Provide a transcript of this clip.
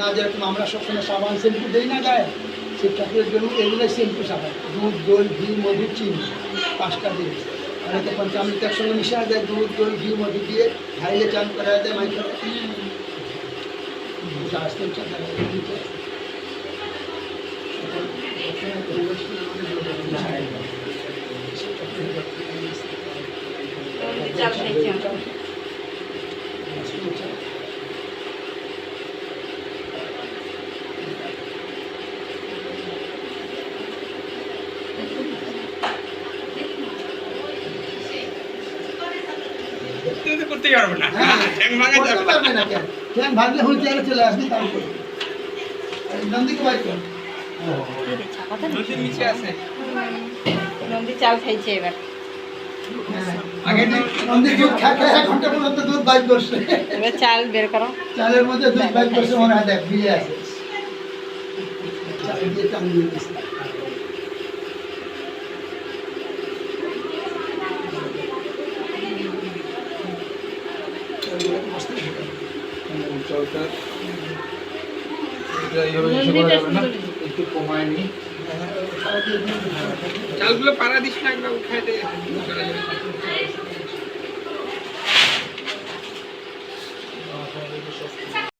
না যেরকম আমরা সবসময় সাবান শ্যাম্পু দিই না গায়ে সেই ঠাকুরের জন্য এগুলো শ্যাম্পু সাবান দুধ দই ঘি মধু চিনি পাঁচটা আর তো পঞ্চামৃত একসঙ্গে মিশা দেয় দুধ দই ঘি মধু দিয়ে খাইলে চান করা দেয় মাইকে আসতে চান পারব না। হ্যাঁ, ঠ্যাং ভাঙা যাবে। পারবে না কেন? কেন ভাবলে হুইল চেয়ারে চলে আসবি তারপর। নন্দীকে বাইক কর এই রে, ছাপাটা না? নদীর নিচে আছে। নন্দী চাল খাইছে এবার। আগে নন্দী দুধ খা খা এক ঘণ্টা পর্যন্ত দুধ বাইক করছে। এবার চাল বের করো। চালের মধ্যে দুধ বাইক করছে মনে হয় দেখ ভিজে আছে চাল দিয়ে চাল দিয়ে জলটা এটা এইভাবে নন্দীটা করা যাবে না? একটু কমায় নি। চালগুলো পাড়া দিস না একবার উঠায় দে।